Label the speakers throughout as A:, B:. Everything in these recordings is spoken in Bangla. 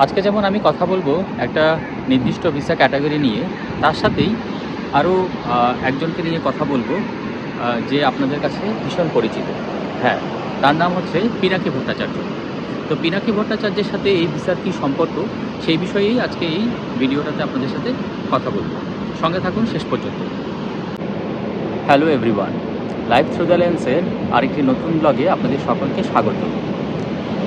A: আজকে যেমন আমি কথা বলব একটা নির্দিষ্ট ভিসা ক্যাটাগরি নিয়ে, তার সাথেই আরও একজনকে নিয়ে কথা বলব যে আপনাদের কাছে ভীষণ পরিচিত। হ্যাঁ তার নাম হচ্ছে পিনাকি ভট্টাচার্য। তো পিনাকি ভট্টাচার্যের সাথে এই ভিসার কী সম্পর্ক, সেই বিষয়েই আজকে এই ভিডিওটাতে আপনাদের সাথে কথা বলব। সঙ্গে থাকুন শেষ পর্যন্ত। Hello everyone live through the লেন্সের আরেকটি নতুন ব্লগে আপনাদের সকলকে স্বাগত।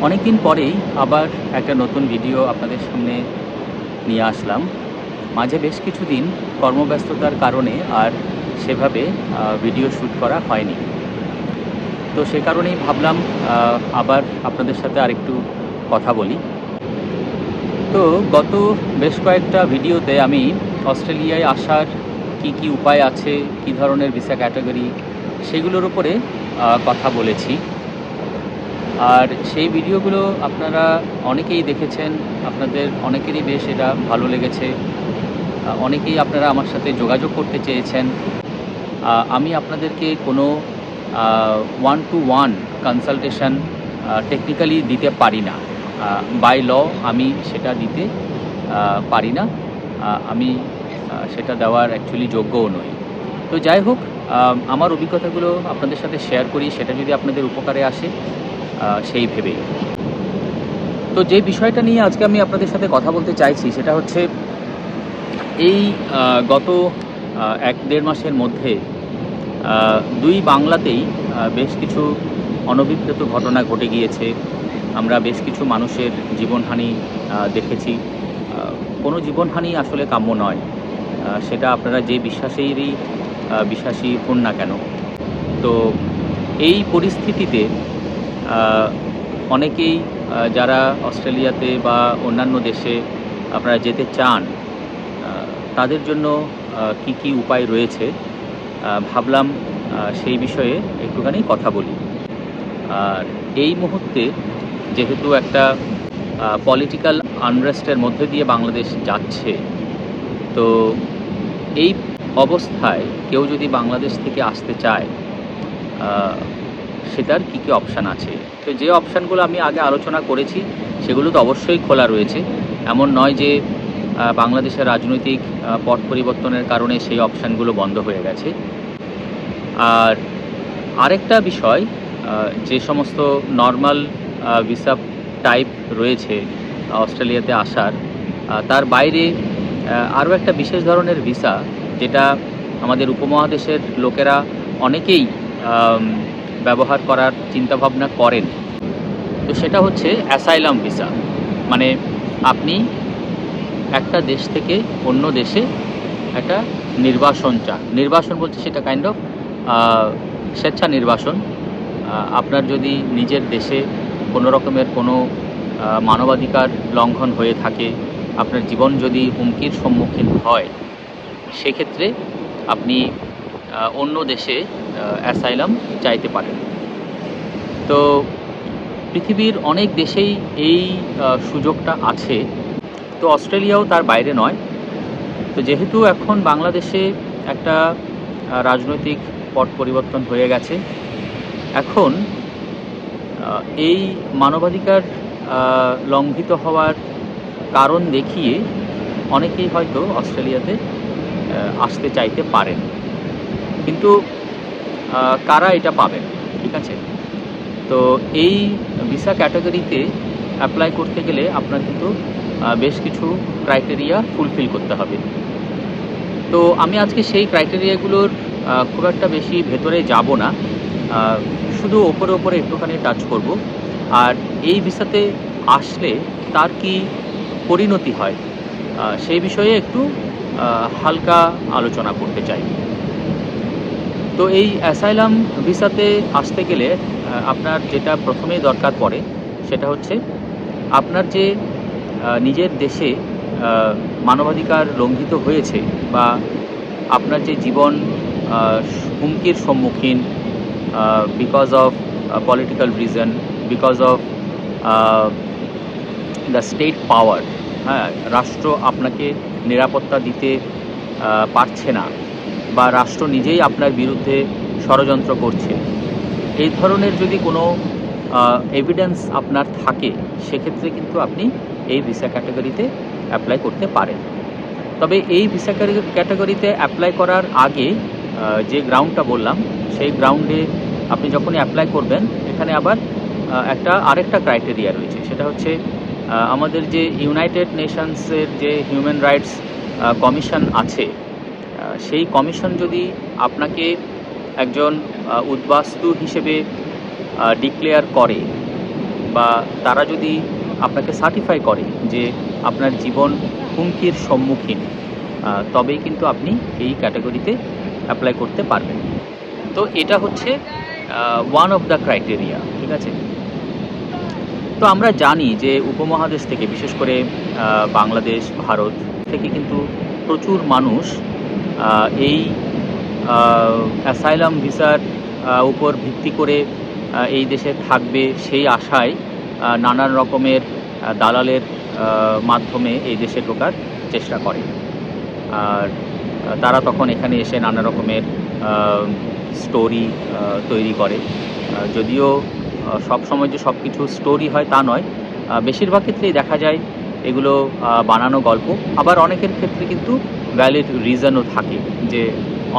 A: অনেক দিন পরেই আবার একটা নতুন ভিডিও আপনাদের সামনে নিয়ে আসলাম। মাঝে বেশ কিছুদিন কর্মব্যস্ততার কারণে আর সেভাবে ভিডিও শ্যুট করা হয়নি। তো সে কারণেই ভাবলাম আবার আপনাদের সাথে আরেকটু কথা বলি। তো গত বেশ কয়েকটা ভিডিওতে আমি অস্ট্রেলিয়ায় আসার কি কি উপায় আছে, কি ধরনের ভিসা ক্যাটাগরি সেগুলোর উপরে কথা বলেছি। আর সেই ভিডিওগুলো আপনারা অনেকেই দেখেছেন, আপনাদের অনেকেরই বেশ এটা ভালো লেগেছে। অনেকেই আপনারা আমার সাথে যোগাযোগ করতে চেয়েছেন। আমি আপনাদেরকে কোনো one to one consultation technically দিতে পারি না। বাই ল আমি সেটা দিতে পারি না। আমি সেটা দেওয়ার অ্যাকচুয়ালি যোগ্যও নই। তো যাই হোক আমার অভিজ্ঞতাগুলো আপনাদের সাথে শেয়ার করি, সেটা যদি আপনাদের উপকারে আসে সেই ভেবেই তো যে বিষয়টা নিয়ে আজকে আমি আপনাদের সাথে কথা বলতে চাইছি, সেটা হচ্ছে এই গত এক দেড় মাসের মধ্যে দুই বাংলাতেই বেশ কিছু অনভিপ্রেত ঘটনা ঘটে গিয়েছে। আমরা বেশ কিছু মানুষের জীবনহানি দেখেছি। কোনো জীবনহানি আসলে কাম্য নয়। সেটা আপনারা যে বিশ্বাসেরই বিশ্বাসী হন না কেন। তো এই পরিস্থিতিতে অনেকেই যারা অস্ট্রেলিয়াতে বা অন্যান্য দেশে আপনারা যেতে চান তাদের জন্য কি কি উপায় রয়েছে? ভাবলাম সেই বিষয়ে একটুখানি কথা বলি। আর এই মুহূর্তে যেহেতু একটা পলিটিক্যাল আনরেস্টের মধ্যে দিয়ে বাংলাদেশ যাচ্ছে, তো এই অবস্থায় কেউ যদি বাংলাদেশ থেকে আসতে চায় সেটার কী কী অপশান আছে? তো যে অপশানগুলো আমি আগে আলোচনা করেছি, সেগুলো তো অবশ্যই খোলা রয়েছে। এমন নয় যে বাংলাদেশের রাজনৈতিক পট পরিবর্তনের কারণে সেই অপশানগুলো বন্ধ হয়ে গেছে। আর আরেকটা বিষয় যে সমস্ত নর্মাল ভিসা টাইপ রয়েছে, অস্ট্রেলিয়াতে আসার তার বাইরে আরও একটা বিশেষ ধরনের ভিসা যেটা আমাদের উপমহাদেশের লোকেরা অনেকেই ব্যবহার করার চিন্তাভাবনা করেন। তো সেটা হচ্ছে অ্যাসাইলাম ভিসা। মানে আপনি একটা দেশ থেকে অন্য দেশে একটা নির্বাসন চান। নির্বাসন বলতে সেটা কাইন্ড অফ স্বেচ্ছা নির্বাসন আপনার যদি নিজের দেশে কোনো রকমের কোনো মানবাধিকার লঙ্ঘন হয়ে থাকে, আপনার জীবন যদি হুমকির সম্মুখীন হয়, সেক্ষেত্রে আপনি অন্য দেশে অ্যাসাইলাম চাইতে পারেন তো পৃথিবীর অনেক দেশেই এই সুযোগটা আছে। তো অস্ট্রেলিয়াও তার বাইরে নয়। তো যেহেতু এখন বাংলাদেশে একটা রাজনৈতিক পট পরিবর্তন হয়ে গেছে, এখন এই মানবাধিকার লঙ্ঘিত হওয়ার কারণ দেখিয়ে অনেকেই হয়তো অস্ট্রেলিয়াতে আসতে চাইতে পারেন। কিন্তু কারা এটা পাবেন ঠিক আছে? তো এই ভিসা ক্যাটাগরিতে অ্যাপ্লাই করতে গেলে আপনার কিন্তু বেশ কিছু ক্রাইটেরিয়া ফুলফিল করতে হবে। তো আমি আজকে সেই ক্রাইটেরিয়াগুলোর খুব একটা বেশি ভেতরে যাব না। শুধু ওপরে ওপরে একটুখানি টাচ করব। আর এই ভিসাতে আসলে তার কি পরিণতি হয়? সেই বিষয়ে একটু হালকা আলোচনা করতে চাই। তো এই অ্যাসাইলাম ভিসাতে আসতে গেলে আপনার যেটা প্রথমেই দরকার পড়ে, সেটা হচ্ছে আপনার যে নিজের দেশে মানবাধিকার লঙ্ঘিত হয়েছে বা আপনার যে জীবন হুমকির সম্মুখীন because of political reason because of the state power হ্যাঁ রাষ্ট্র আপনাকে নিরাপত্তা দিতে পারছে না। বা রাষ্ট্র নিজেই আপনার বিরুদ্ধে ষড়যন্ত্র করছে। এই ধরনের যদি কোনো এভিডেন্স আপনার থাকে, সেক্ষেত্রে কিন্তু আপনি এই ভিসা ক্যাটাগরিতে অ্যাপ্লাই করতে পারেন। তবে এই ভিসা ক্যাটাগরিতে অ্যাপ্লাই করার আগে যে গ্রাউন্ডটা বললাম, সেই গ্রাউন্ডে আপনি যখনই অ্যাপ্লাই করবেন, এখানে আবার একটা আরেকটা ক্রাইটেরিয়া রয়েছে। সেটা হচ্ছে আমাদের যে ইউনাইটেড নেশনসের যে হিউম্যান রাইটস কমিশন আছে সেই কমিশন যদি আপনাকে একজন উদ্বাস্তু হিসেবে ডিক্লেয়ার করে বা তারা যদি আপনাকে সার্টিফাই করে যে আপনার জীবন হুমকির সম্মুখীন তবেই কিন্তু আপনি এই ক্যাটাগরিতে অ্যাপ্লাই করতে পারবেন। তো এটা হচ্ছে ওয়ান অফ দ্য ক্রাইটেরিয়া ঠিক আছে? তো আমরা জানি যে উপমহাদেশ থেকে, বিশেষ করে বাংলাদেশ, ভারত থেকে কিন্তু প্রচুর মানুষ এই অ্যাসাইলাম ভিসার উপর ভিত্তি করে এই দেশে থাকবে সেই আশায় নানান রকমের দালালের মাধ্যমে এই দেশে ঢোকার চেষ্টা করে। আর তারা তখন এখানে এসে নানা রকমের স্টোরি তৈরি করে। যদিও সব সময় যে সব কিছু স্টোরি হয় তা নয়। বেশিরভাগ ক্ষেত্রেই দেখা যায় এগুলো বানানো গল্প। আবার অনেকের ক্ষেত্রে কিন্তু ভ্যালিড রিজনও থাকে যে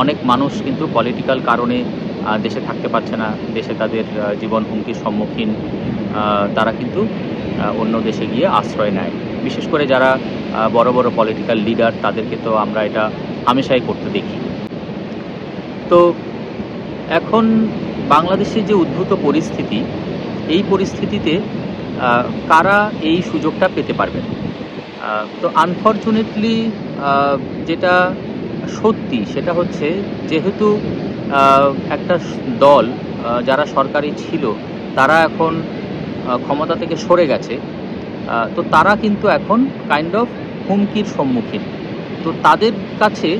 A: অনেক মানুষ কিন্তু পলিটিক্যাল কারণে দেশে থাকতে পারছে না, দেশে তাদের জীবন হুমকির সম্মুখীন তারা কিন্তু অন্য দেশে গিয়ে আশ্রয় নেয়। বিশেষ করে যারা বড় বড় পলিটিক্যাল লিডার তাদেরকে তো আমরা এটা হামেশাই করতে দেখি। তো এখন বাংলাদেশের যে উদ্ভূত পরিস্থিতি, এই পরিস্থিতিতে কারা এই সুযোগটা পেতে পারবেন? তো আনফর্চুনেটলি যেটা সত্যি সেটা হচ্ছে যেহেতু একটা দল যারা সরকারি ছিল, তারা এখন ক্ষমতা থেকে সরে গেছে। তো তারা কিন্তু এখন কাইন্ড অফ হুমকির সম্মুখীন। তো তাদের কাছে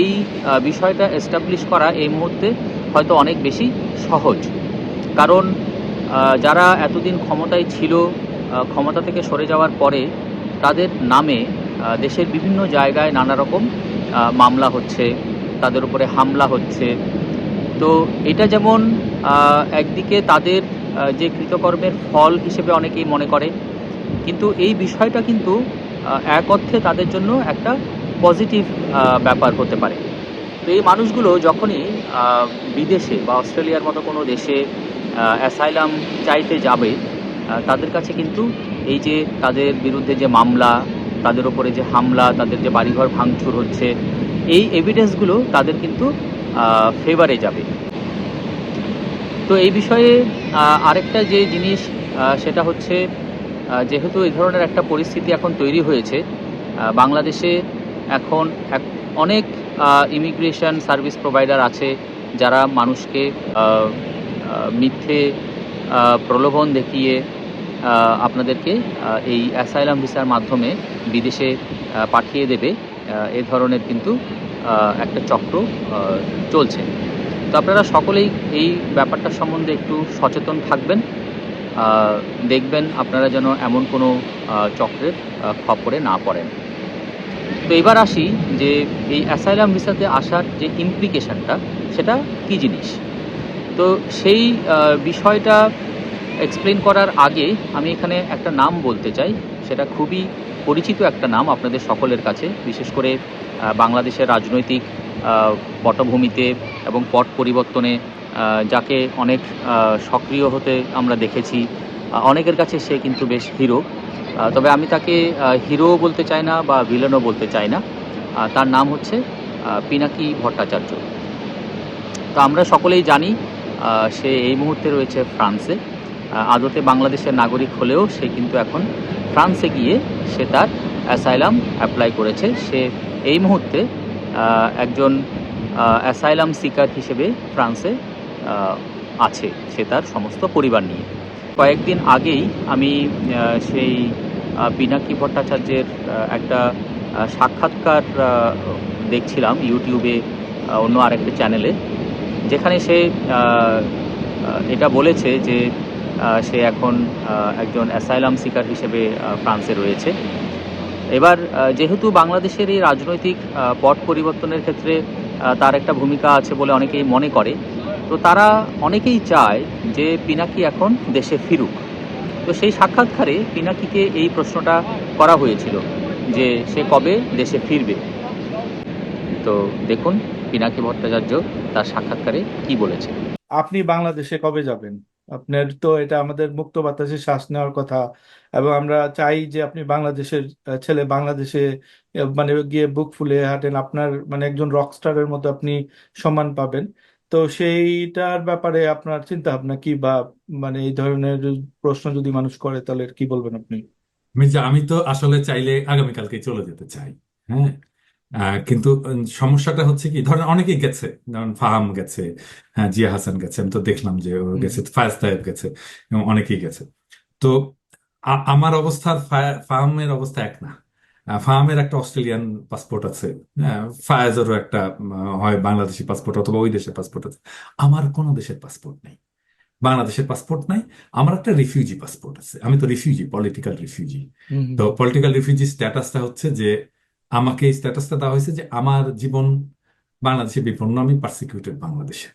A: এই বিষয়টা এস্টাবলিশ করা এই মুহূর্তে হয়তো অনেক বেশি সহজ। কারণ যারা এতদিন ক্ষমতায় ছিল ক্ষমতা থেকে সরে যাওয়ার পরে তাদের নামে দেশের বিভিন্ন জায়গায় নানা রকম মামলা হচ্ছে, তাদের উপরে হামলা হচ্ছে। তো এটা যেমন একদিকে তাদের যে কৃতকর্মের ফল হিসেবে অনেকেই মনে করে, কিন্তু এই বিষয়টা কিন্তু এক অর্থে তাদের জন্য একটা পজিটিভ ব্যাপার হতে পারে। তো এই মানুষগুলো যখনই বিদেশে বা অস্ট্রেলিয়ার মতো কোনো দেশে অ্যাসাইলাম চাইতে যাবে তাদের কাছে কিন্তু এই যে তাদের বিরুদ্ধে যে মামলা, তাদের উপরে যে হামলা, তাদের যে বাড়িঘর ভাঙচুর হচ্ছে, এই এভিডেন্সগুলো তাদের কিন্তু ফেভারে যাবে। তো এই বিষয়ে আরেকটা যে জিনিস সেটা হচ্ছে যেহেতু এই ধরনের একটা পরিস্থিতি এখন তৈরি হয়েছে বাংলাদেশে এখন এক, অনেক ইমিগ্রেশন সার্ভিস প্রোভাইডার আছে যারা মানুষকে মিথ্যে প্রলোভন দেখিয়ে আপনাদেরকে এই অ্যাসাইলাম ভিসার মাধ্যমে বিদেশে পাঠিয়ে দেবে। এ ধরনের কিন্তু একটা চক্র চলছে। তো আপনারা সকলেই এই ব্যাপারটা সম্বন্ধে একটু সচেতন থাকবেন। দেখবেন আপনারা যেন এমন কোনো চক্রের আহ, খপ্পরে না পড়েন। তো এবার আসি যে এই অ্যাসাইলাম ভিসাতে আসার যে ইমপ্লিকেশনটা সেটা কী জিনিস? তো সেই বিষয়টা এক্সপ্লেন করার আগে আমি এখানে একটা নাম বলতে চাই। সেটা খুবই পরিচিত একটা নাম আপনাদের সকলের কাছে, বিশেষ করে বাংলাদেশের রাজনৈতিক পটভূমিতে এবং পট পরিবর্তনে যাকে অনেক সক্রিয় হতে আমরা দেখেছি। অনেকের কাছে সে কিন্তু বেশ হিরো। তবে আমি তাকে হিরো বলতে চাই না বা ভিলেনও বলতে চাই না। তার নাম হচ্ছে পিনাকি ভট্টাচার্য। তো আমরা সকলেই জানি সে এই মুহূর্তে রয়েছে ফ্রান্সে। আদতে বাংলাদেশের নাগরিক হলেও সে কিন্তু এখন ফ্রান্সে গিয়ে সে তার অ্যাসাইলাম অ্যাপ্লাই করেছে। সে এই মুহূর্তে একজন অ্যাসাইলাম সিকার হিসেবে ফ্রান্সে আছে সে তার সমস্ত পরিবার নিয়ে। কয়েকদিন আগেই আমি সেই পিনাকি ভট্টাচার্যের একটা সাক্ষাৎকার দেখছিলাম ইউটিউবে অন্য আরেকটা চ্যানেলে। যেখানে সে এটা বলেছে যে সে এখন একজন অ্যাসাইলাম সিকার হিসেবে ফ্রান্সে রয়েছে। এবার যেহেতু বাংলাদেশের এই রাজনৈতিক পট পরিবর্তনের ক্ষেত্রে তার একটা ভূমিকা আছে বলে অনেকেই মনে করে, তো তারা অনেকেই চায় যে পিনাকি এখন দেশে ফিরুক। তো সেই সাক্ষাৎকারে পিনাকিকে এই প্রশ্নটা করা হয়েছিল যে সে কবে দেশে ফিরবে। তো দেখুন, পিনাকি ভট্টাচার্য তার সাক্ষাৎকারে কি বলেছে?
B: আপনি বাংলাদেশে কবে যাবেন? আপনার তো এটা আমাদের মুক্ত বাতাসে শ্বাস নেওয়ার কথা। এবং আমরা চাই যে আপনি বাংলাদেশের ছেলে বাংলাদেশে মানে গিয়ে বুক ফুলে হাঁটেন। আপনার মানে একজন রকস্টারের মতো আপনি সম্মান পাবেন। তো সেইটার ব্যাপারে আপনার চিন্তা ভাবনা কি? বা মানে এই ধরনের প্রশ্ন যদি মানুষ করে তাহলে কি বলবেন আপনি?
C: আমি তো আসলে চাইলে আগামীকালকে চলে যেতে চাই। হ্যাঁ? কিন্তু সমস্যাটা হচ্ছে কি ধরেন অনেকেই গেছে ধরেন ফাহাম গেছে হ্যাঁ জিয়া হাসান গেছে আমি তো দেখলাম যে ও গেছে ফায়াজ তায়েব গেছে এবং অনেকেই গেছে। তো আমার অবস্থা ফাহামের অবস্থা এক না। ফাহামের একটা অস্ট্রেলিয়ান পাসপোর্ট আছে হ্যাঁ, ফায়াজেরও একটা হয় বাংলাদেশি পাসপোর্ট অথবা ওই দেশের পাসপোর্ট আছে। আমার কোনো দেশের পাসপোর্ট নেই। বাংলাদেশের পাসপোর্ট নাই আমার একটা রিফিউজি পাসপোর্ট আছে। আমি তো রিফিউজি পলিটিক্যাল রিফিউজি। তো পলিটিক্যাল রিফিউজি স্ট্যাটাসটা হচ্ছে যে আমাকে এই স্ট্যাটাসটা দেওয়া হয়েছে যে আমার জীবন বাংলাদেশে বিপন্ন আমি পার্সিকিউটেড বাংলাদেশে।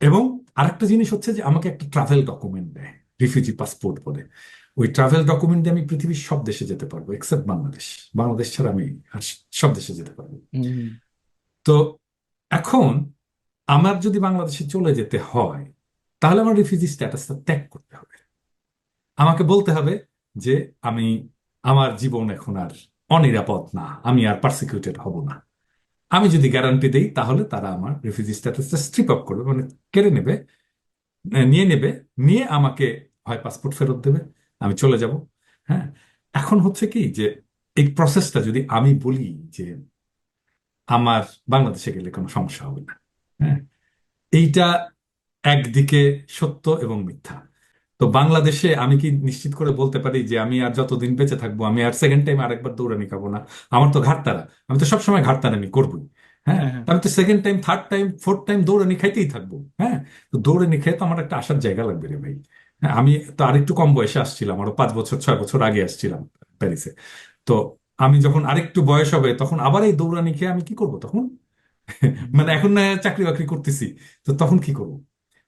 C: এবং আরেকটা জিনিস হচ্ছে যে আমাকে একটা ট্রাভেল ডকুমেন্ট দেয় রিফিউজি পাসপোর্ট বলে। ওই ট্রাভেল ডকুমেন্ট দিয়ে আমি পৃথিবীর সব দেশে যেতে পারব এক্সেপ্ট বাংলাদেশ। বাংলাদেশ ছাড়া আমি আর সব দেশে যেতে পারব। তো এখন আমার যদি বাংলাদেশে চলে যেতে হয় তাহলে আমার রিফিউজি স্ট্যাটাসটা ত্যাগ করতে হবে। আমাকে বলতে হবে যে আমি আমার জীবন এখন আর অনিরাপদ না, আমি আর পার্সিকিউটেড হব না। আমি যদি গ্যারান্টি দেই, তাহলে তারা আমার রিফিউজি স্ট্যাটাসটা স্ট্রিপ আপ করবে মানে কেড়ে নেবে নিয়ে নেবে, নিয়ে আমাকে হয় পাসপোর্ট ফেরত দেবে, আমি চলে যাব। হ্যাঁ? এখন হচ্ছে কি যে, এই প্রসেসটা যদি আমি বলি যে, আমার বাংলাদেশে গেলে কোনো সমস্যা হবে না। হ্যাঁ? এইটা একদিকে সত্য এবং মিথ্যা। তো বাংলাদেশে আমি কি নিশ্চিত করে বলতে পারি যে আমি আর যতদিন বেঁচে থাকব আমি আর সেকেন্ড টাইম আরেকবার দৌড়ানি খাব না? আমার তো ঘাটতারা। আমি তো সবসময় ঘাটতারানি করবোই হ্যাঁ?
B: হ্যাঁ হ্যাঁ।
C: আমি তো second time third time fourth time দৌড়ানি খাইতেই থাকব হ্যাঁ? তো দৌড়ানি খেয়ে তো আমার একটা আসার জায়গা লাগবে রে ভাই। হ্যাঁ আমি তো আরেকটু কম বয়সে আসছিলাম আরও পাঁচ বছর ছয় বছর আগে আসছিলাম প্যারিসে। তো আমি যখন আরেকটু বয়স হবে তখন আবার এই দৌড়ানি খেয়ে আমি কি করব তখন? মানে এখন না চাকরি বাকরি করতেছি তো তখন কি করব?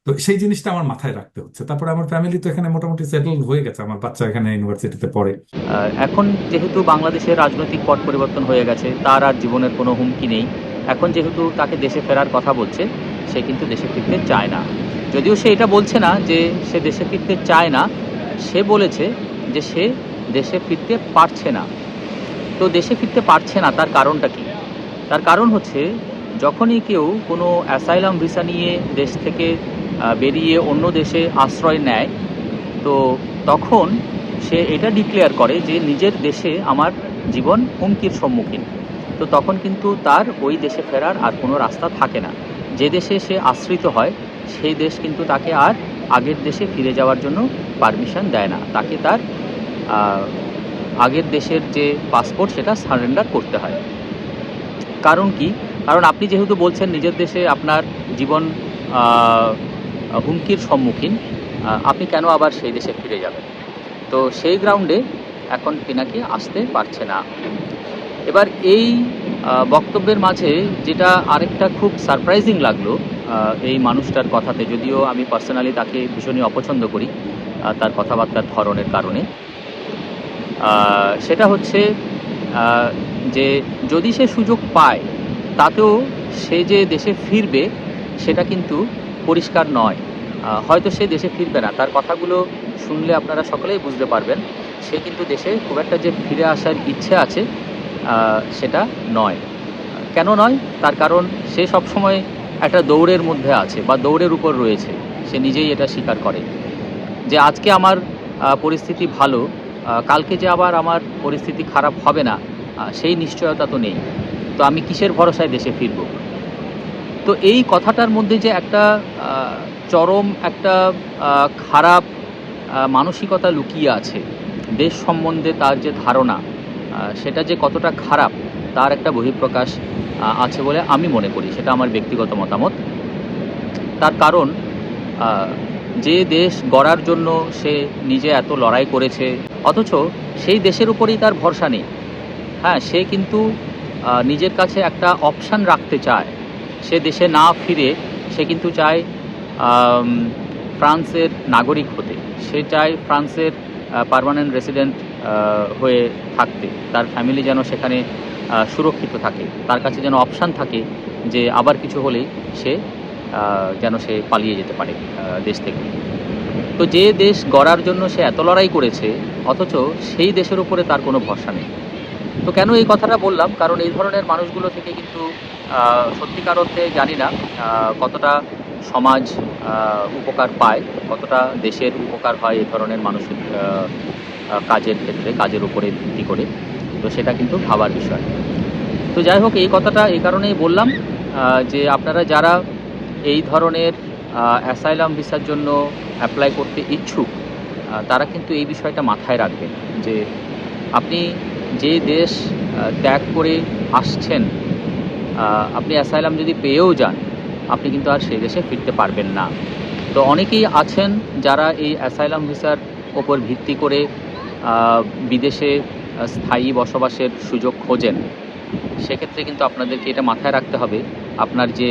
C: তো সেই জিনিসটা আমার মাথায় রাখতে হচ্ছে। তারপরে আমার ফ্যামিলি তো এখানে মোটামুটি সেটেল হয়ে গেছে। আমার বাচ্চা এখানে ইউনিভার্সিটিতে পড়ে।
A: এখন যেহেতু বাংলাদেশের রাজনৈতিক পট পরিবর্তন হয়ে গেছে, তার আর জীবনের কোনো হুমকি নেই। এখন যেহেতু তাকে দেশে ফেরার কথা বলছে, সে কিন্তু দেশে ফিরতে চায় না। যদিও সে এটা বলছে না যে সে দেশে ফিরতে চায় না, সে বলেছে যে সে দেশে ফিরতে পারছে না। তো দেশে ফিরতে পারছে না, তার কারণটা কি? তার কারণ হচ্ছে, যখনই কেউ কোনো অ্যাসাইলাম ভিসা নিয়ে দেশ থেকে বেরিয়ে অন্য দেশে আশ্রয় নেয়। তো তখন সে এটা ডিক্লেয়ার করে যে নিজের দেশে আমার জীবন হুমকির সম্মুখীন। তো তখন কিন্তু তার ওই দেশে ফেরার আর কোনো রাস্তা থাকে না। যে দেশে সে আশ্রিত হয়, সেই দেশ কিন্তু তাকে আর আগের দেশে ফিরে যাওয়ার জন্য পারমিশন দেয় না। তাকে তার আগের দেশের যে পাসপোর্ট সেটা সারেন্ডার করতে হয়। কারণ কি? কারণ আপনি যেহেতু বলছেন নিজের দেশে আপনার জীবন হুমকির সম্মুখীন আপনি কেন আবার সেই দেশে ফিরে যাবেন? তো সেই গ্রাউন্ডে এখন পিনাকি আসতে পারছে না। এবার এই বক্তব্যের মাঝে যেটা আরেকটা খুব সারপ্রাইজিং লাগল এই মানুষটার কথাতে, যদিও আমি পার্সোনালি তাকে ভীষণই অপছন্দ করি তার কথাবার্তার ধরনের কারণে। সেটা হচ্ছে যে যদি সে সুযোগ পায়, তাতেও সে যে দেশে ফিরবে, সেটা কিন্তু পরিষ্কার নয়। হয়তো সে দেশে ফিরবে না। তার কথাগুলো শুনলে আপনারা সকলেই বুঝতে পারবেন। সে কিন্তু দেশে খুব একটা যে ফিরে আসার ইচ্ছে আছে সেটা নয়। কেন নয়? তার কারণ সে সবসময় একটা দৌড়ের মধ্যে আছে বা দৌড়ের উপর রয়েছে। সে নিজেই এটা স্বীকার করে। যে আজকে আমার পরিস্থিতি ভালো কালকে যে আবার আমার পরিস্থিতি খারাপ হবে না সেই নিশ্চয়তা তো নেই। তো আমি কিসের ভরসায় দেশে ফিরব? তো এই কথাটার মধ্যে যে একটা চরম একটা খারাপ মানসিকতা লুকিয়ে আছে, দেশ সম্বন্ধে তার যে ধারণা সেটা যে কতটা খারাপ, তার একটা বহিঃপ্রকাশ আছে বলে আমি মনে করি, সেটা আমার ব্যক্তিগত মতামত। তার কারণ যে দেশ গড়ার জন্য সে নিজে এত লড়াই করেছে, অথচ সেই দেশের উপরেই তার ভরসা নেই। হ্যাঁ সে কিন্তু নিজের কাছে একটা অপশান রাখতে চায়। সে দেশে না ফিরে সে কিন্তু চায় ফ্রান্সের নাগরিক হতে। সে চায় ফ্রান্সের পার্মানেন্ট রেসিডেন্ট হয়ে থাকতে। তার ফ্যামিলি যেন সেখানে সুরক্ষিত থাকে। তার কাছে যেন অপশান থাকে যে আবার কিছু হলেই সে যেন সে পালিয়ে যেতে পারে দেশ থেকে। তো যে দেশ গড়ার জন্য সে এত লড়াই করেছে, অথচ সেই দেশের উপরে তার কোনো ভরসা নেই। তো কেন এই কথাটা বললাম? কারণ এই ধরনের মানুষগুলো থেকে কিন্তু সত্যিকার অর্থে জানি না কতটা সমাজ উপকার পায়, কতটা দেশের উপকার হয় এই ধরনের মানুষের কাজের ক্ষেত্রে, কাজের উপরে ভিত্তি করে। তো সেটা কিন্তু ভাবার বিষয়। তো যাই হোক, এই কথাটা এই কারণেই বললাম যে আপনারা যারা এই ধরনের অ্যাসাইলাম ভিসার জন্য অ্যাপ্লাই করতে ইচ্ছুক তারা কিন্তু এই বিষয়টা মাথায় রাখবেন যে আপনি যে দেশ ত্যাগ করে আসছেন আপনি অ্যাসাইলাম যদি পেয়েও যান, আপনি কিন্তু আর সেই দেশে ফিরতে পারবেন না। তো অনেকেই আছেন যারা এই অ্যাসাইলাম ভিসার ওপর ভিত্তি করে বিদেশে স্থায়ী বসবাসের সুযোগ খোঁজেন। সেক্ষেত্রে কিন্তু আপনাদেরকে এটা মাথায় রাখতে হবে, আপনার যে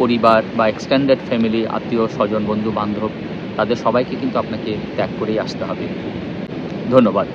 A: পরিবার বা এক্সটেন্ডেড ফ্যামিলি আত্মীয়, স্বজন বন্ধু বান্ধব তাদের সবাইকে কিন্তু আপনাকে ত্যাগ করেই আসতে হবে। ধন্যবাদ।